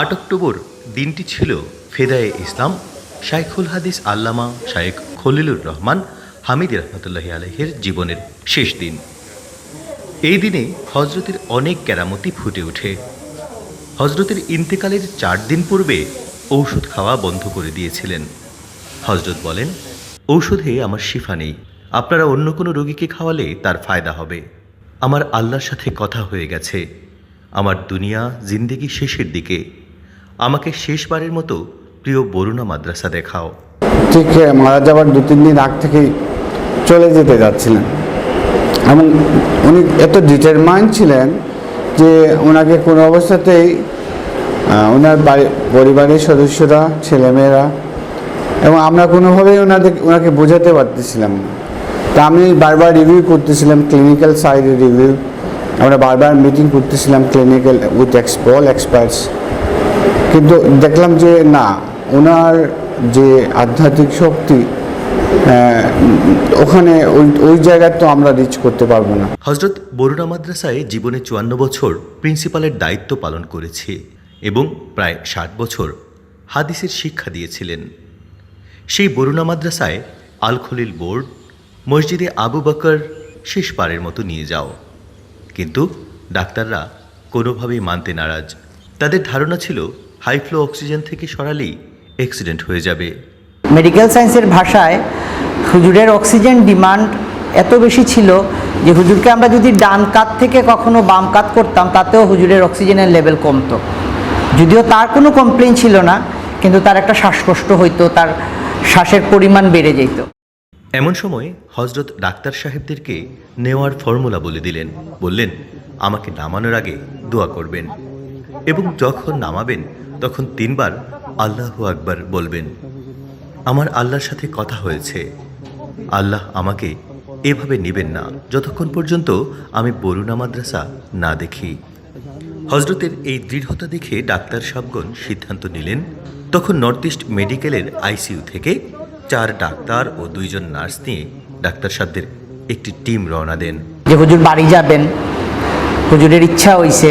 আট অক্টোবর দিনটি ছিল ফেদায়ে ইসলাম, শাইখুল হাদিস আল্লামা শায়েখ খলিলুর রহমান হামিদ রহমতুল্লাহ আলহের জীবনের শেষ দিন। এই দিনে হজরতের অনেক কেরামতি ফুটে ওঠে। হজরতের ইন্তেকালের চার দিন পূর্বে ঔষধ খাওয়া বন্ধ করে দিয়েছিলেন। হজরত বলেন, ঔষধে আমার শিফা নেই। আপনারা অন্য কোনো রোগীকে খাওয়ালে তার ফায়দা হবে। আমার আল্লাহর সাথে কথা হয়ে গেছে। আমার দুনিয়া জিন্দেগি শেষের দিকে। আমাকে শেষবারের মতো প্রিয় বরুণা মাদ্রাসা দেখাও। ঠিক মারা যাওয়ার দু তিন দিন আগ থেকেই চলে যেতে যাচ্ছিলেন। এবং উনি এত ডিটারমাইন্ড ছিলেন যে ওনাকে কোনো অবস্থাতেই ওনার বাড়ি, পরিবারের সদস্যরা, ছেলেমেয়েরা, এবং আমরা কোনোভাবেই ওনাদের, ওনাকে বোঝাতে পারতেছিলাম না। তা আমি বারবার রিভিউ করতেছিলাম ক্লিনিক্যাল সাইডে রিভিউ আমরা বারবার মিটিং করতেছিলাম clinical with ex all experts কিন্তু দেখলাম যে না, ওনার যে আধ্যাত্মিক শক্তি ওখানে ওই ওই জায়গায় তো আমরা রিচ করতে পারব না। হজরত বরুণা মাদ্রাসায় জীবনে চুয়ান্ন বছর প্রিন্সিপালের দায়িত্ব পালন করেছে এবং প্রায় ষাট বছর হাদিসের শিক্ষা দিয়েছিলেন। সেই বরুণা মাদ্রাসায় আলখলিল বোর্ড, মসজিদে আবু বকর শেষবারের মতো নিয়ে যাও। কিন্তু ডাক্তাররা কোনোভাবেই মানতে নারাজ। তাদের ধারণা ছিল হাই ফ্লো অক্সিজেন থেকে সরালেই অ্যাক্সিডেন্ট হয়ে যাবে। মেডিকেল সায়েন্সের ভাষায় হুজুরের অক্সিজেন ডিমান্ড এত বেশি ছিল যে হুজুরকে আমরা যদি ডান কাত থেকে কখনো বাম কাত করতাম তাতেও হুজুরের অক্সিজেনের লেভেল কমতো। যদিও তার কোনো কমপ্লেন ছিল না কিন্তু তার একটা শ্বাসকষ্ট হইতো তার শ্বাসের পরিমাণ বেড়ে যেত। এমন সময় হজরত ডাক্তার সাহেবদেরকে নেওয়ার ফর্মুলা বলে দিলেন। বললেন আমাকে নামানোর আগে দোয়া করবেন। এবং যখন নামাবেন, তখন তিনবার আল্লাহ আকবার বলবেন, আমার আল্লাহর সাথে কথা হয়েছে। আল্লাহ আমাকে এভাবে নেবেন না। যতক্ষণ পর্যন্ত আমি বরুণা মাদ্রাসা না দেখি। হজরতের এই দৃঢ়তা দেখে ডাক্তার সাবগণ সিদ্ধান্ত নিলেন, তখন নর্থ ইস্ট মেডিকেলের আইসিইউ থেকে চার ডাক্তার ও দুইজন নার্স নিয়ে ডাক্তার সাহেবদের একটি টিম রওনা দেন। যে হুজুর বাড়ি যাবেন, হুজুরের ইচ্ছা হইছে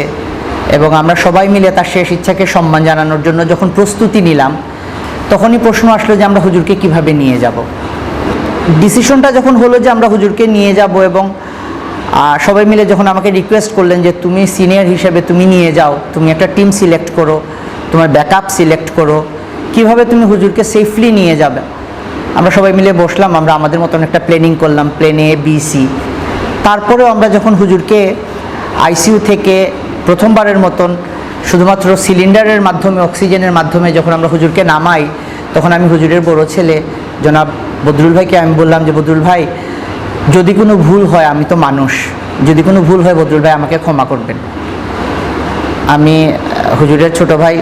এবং আমরা সবাই মিলে তার শেষ ইচ্ছাকে সম্মান জানানোর জন্য যখন প্রস্তুতি নিলাম, তখনই প্রশ্ন আসলো যে আমরা হুজুরকে কীভাবে নিয়ে যাব। ডিসিশনটা যখন হলো যে আমরা হুজুরকে নিয়ে যাব এবং সবাই মিলে যখন আমাকে রিকোয়েস্ট করলেন যে তুমি সিনিয়র হিসেবে তুমি নিয়ে যাও, তুমি একটা টিম সিলেক্ট করো, তোমার ব্যাকআপ সিলেক্ট করো, কীভাবে তুমি হুজুরকে সেফলি নিয়ে যাবে? আমরা সবাই মিলে বসলাম, আমরা আমাদের মতন একটা প্ল্যানিং করলাম প্লেন এ বি সি তারপরেও আমরা যখন হুজুরকে আইসিইউ থেকে প্রথমবারের মতন শুধুমাত্র সিলিন্ডারের মাধ্যমে, অক্সিজেনের মাধ্যমে যখন আমরা হুজুরকে নামাই, তখন আমি হুজুরের বড় ছেলে। জনাব বদরুল ভাইকে আমি বললাম যে, বদরুল ভাই, যদি কোনো ভুল হয়, আমি তো মানুষ। যদি কোনো ভুল হয়, বদরুল ভাই, আমাকে ক্ষমা করবেন। আমি হুজুরের ছোট ভাই,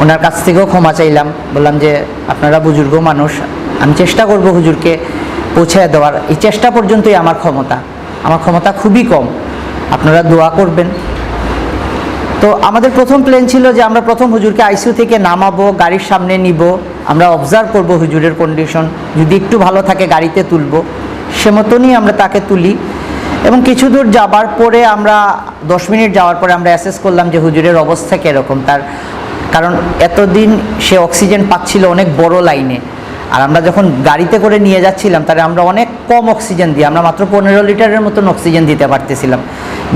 ওনার কাছ থেকেও ক্ষমা চাইলাম। বললাম যে, আপনারা বুজুর্গ মানুষ, আমি চেষ্টা করব হুজুরকে পৌঁছায় দেওয়ার। এই চেষ্টা পর্যন্তই আমার ক্ষমতা। আমার ক্ষমতা খুবই কম। আপনারা দোয়া করবেন। তো আমাদের প্রথম প্ল্যান ছিল যে আমরা প্রথম হুজুরকে আইসিইউ থেকে নামাবো, গাড়ির সামনে নিব, আমরা অবজার্ভ করব হুজুরের কন্ডিশন যদি একটু ভালো থাকে গাড়িতে তুলব। সে মতনই আমরা তাকে তুলি। এবং কিছু দূর যাবার পরে আমরা দশ মিনিট যাওয়ার পরে আমরা অ্যাসেস করলাম যে হুজুরের অবস্থা কীরকম, তার কারণ এতদিন সে অক্সিজেন পাচ্ছিল অনেক বড় লাইনে আর আমরা যখন গাড়িতে করে নিয়ে যাচ্ছিলাম তাহলে আমরা অনেক কম অক্সিজেন দিই আমরা মাত্র পনেরো লিটারের মতন অক্সিজেন দিতে পারতেছিলাম।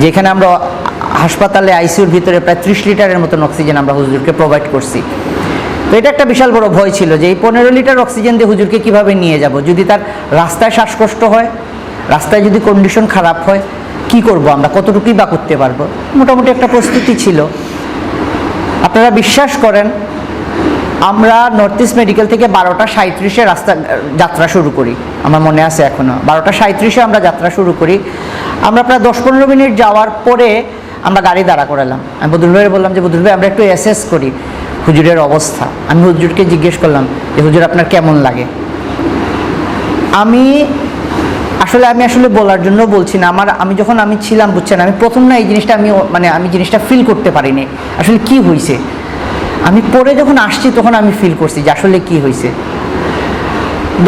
যেখানে আমরা হাসপাতালে আইসিইউর ভিতরে প্রায় ত্রিশ লিটারের মতন অক্সিজেন আমরা হুজুরকে প্রোভাইড করছি। তো এটা একটা বিশাল বড় ভয় ছিল যে এই পনেরো লিটার অক্সিজেন দিয়ে হুজুরকে কীভাবে নিয়ে যাব? যদি তার রাস্তায় শ্বাসকষ্ট হয়, রাস্তায় যদি কন্ডিশন খারাপ হয়, কি করব আমরা? কতটুকুই বা করতে পারব? মোটামুটি একটা প্রস্তুতি ছিল। আপনারা বিশ্বাস করেন, আমরা নর্থ ইস্ট মেডিকেল থেকে বারোটা সাঁত্রিশে রাস্তা, যাত্রা শুরু করি। আমার মনে আছে এখনও বারোটা সাঁত্রিশে আমরা যাত্রা শুরু করি। আমরা প্রায় দশ পনেরো মিনিট যাওয়ার পরে আমরা গাড়ি দাঁড়া করালাম। আমি বদুল ভাইয়ের বললাম যে বদুল ভাই, আমরা একটু অ্যাসেস করি হুজুরের অবস্থা। আমি হুজুরকে জিজ্ঞেস করলাম যে, হুজুর, আপনার কেমন লাগে? আমি আসলে আমি আসলে বলার জন্য বলছি না। আমার, আমি যখন আমি ছিলাম, বুঝছেন, আমি প্রথম না এই জিনিসটা আমি মানে আমি জিনিসটা ফিল করতে পারিনি। আসলে কি হয়েছে আমি পরে যখন আসছি, তখন আমি ফিল করছি যে, আসলে কি হয়েছে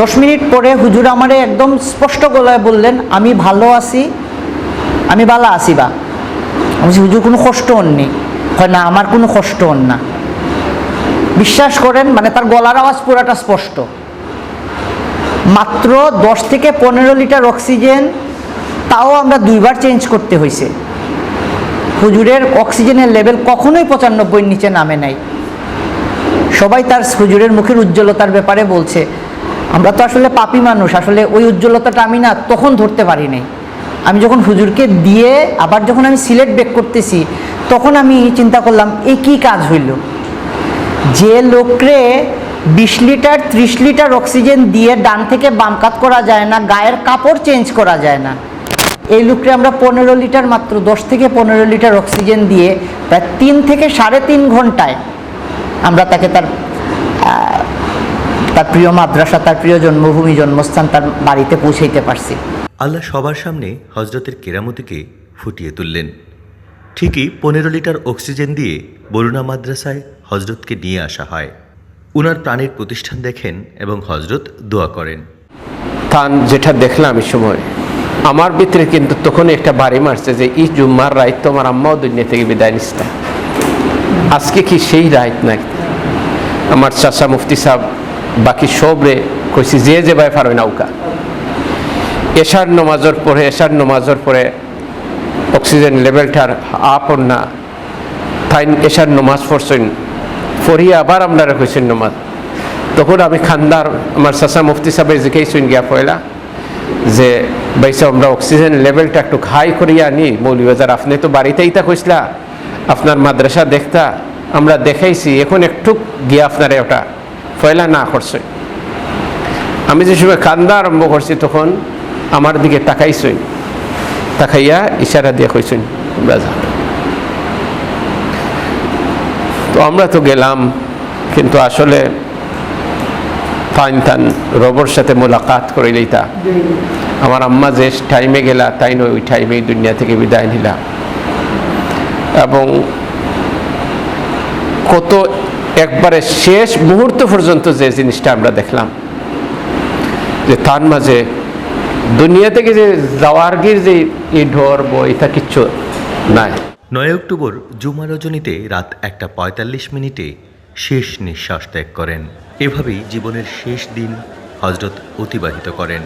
দশ মিনিট পরে হুজুর আমারে একদম স্পষ্ট গলায় বললেন, আমি ভালো আছি, আমি ভালো আছি বা। বলছি, হুজুর কোনো কষ্ট হননি হয় না আমার কোনো কষ্ট হন না। বিশ্বাস করেন মানে তার গলার আওয়াজ পুরাটা স্পষ্ট। মাত্র দশ থেকে পনেরো লিটার অক্সিজেন তাও আমরা দুইবার চেঞ্জ করতে হয়েছে। হুজুরের অক্সিজেনের লেভেল কখনোই পঁচানব্বইয়ের নিচে নামে নাই। সবাই তার হুজুরের মুখের উজ্জ্বলতার ব্যাপারে বলছে। আমরা তো আসলে পাপি মানুষ আসলে ওই উজ্জ্বলতাটা আমি না তখন ধরতে পারি নাই। আমি যখন হুজুরকে দিয়ে আবার যখন আমি সিলেট বেক করতেছি, তখন আমি চিন্তা করলাম এই কি কাজ হইল? যে লোকরে বিশ লিটার, ত্রিশ লিটার অক্সিজেন দিয়ে ডান থেকে বাম কাত করা যায় না, গায়ের কাপড় চেঞ্জ করা যায় না। এই লোকরে আমরা পনেরো লিটার মাত্র, দশ থেকে পনেরো লিটার অক্সিজেন দিয়ে প্রায় তিন থেকে সাড়ে তিন ঘন্টায় আমরা তাকে তার তার প্রিয় মাদ্রাসা তার প্রিয় জন্মভূমি জন্মস্থান তার বাড়িতে পৌঁছাইতে পারছি। আল্লাহ সবার সামনে হজরতের কেরামতিকে ফুটিয়ে তুললেন। ঠিকই পনেরো লিটার অক্সিজেন দিয়ে বরুণা মাদ্রাসায় হজরতকে নিয়ে আসা হয়। উনার প্রাণের প্রতিষ্ঠান দেখেন এবং হজরত দোয়া করেন। তান যেটা দেখলাম এই সময় আমার ভিতরে কিন্তু তখন একটা বাড়ি মারছে যে ই জুম্মার রাইত তো আমার আম্মাও দুনিয়া থেকে বিদায় নিস্তা আজকে কি সেই রাইত নাকি আমার চাচা মুফতি সাহেব বাকি সব রে কইছি, যে যে ভাই পারবে নৌকা। এশার নমাজের পরে, এশার নমাজের পরে অক্সিজেন লেভেলটার আপ না, তাই এশার নমাজ পড়ছেন। পড়িয়ে আবার আপনারা কইছেন নমাজ। তখন আমি খান্দার, আমার চাচা মুফতি সাহেব জিকেইছেন গিয়া পয়লা যে বাইসা আমরা অক্সিজেন লেভেলটা একটু হাই করিয়া আনি। মৌলিবাজার আপনি তো বাড়িতেই তা কইসলা আপনার মাদ্রাসা দেখতা, আমরা দেখাইছি, এখন একটু গিয়া আপনারে ওটা পয়লা না করছে। আমি যে সময় কান্দা আরম্ভ করছি তখন আমার দিকে তাকাইছই তাকাইয়া ইশারা দিয়ে কইছেন যাও তো আমরা তো গেলাম, কিন্তু আসলে তাইন তান রবর সাথে মোলাকাত করিলেই তা আমার আম্মা যে টাইমে গেলা, তাই নয়, ওই টাইমেই দুনিয়া থেকে বিদায় নিলাম এবং কত একবারে শেষ মুহূর্ত পর্যন্ত যে জিনিসটা আমরা দেখলাম, যে তার মাঝে দুনিয়া থেকে যে যাওয়ার গির যে এই ঢোর, বই এটা কিচ্ছু নাই। নয় অক্টোবর জুমা রজনীতে রাত একটা পঁয়তাল্লিশ মিনিটে শেষ নিঃশ্বাস ত্যাগ করেন। এভাবেই জীবনের শেষ দিন হজরত অতিবাহিত করেন।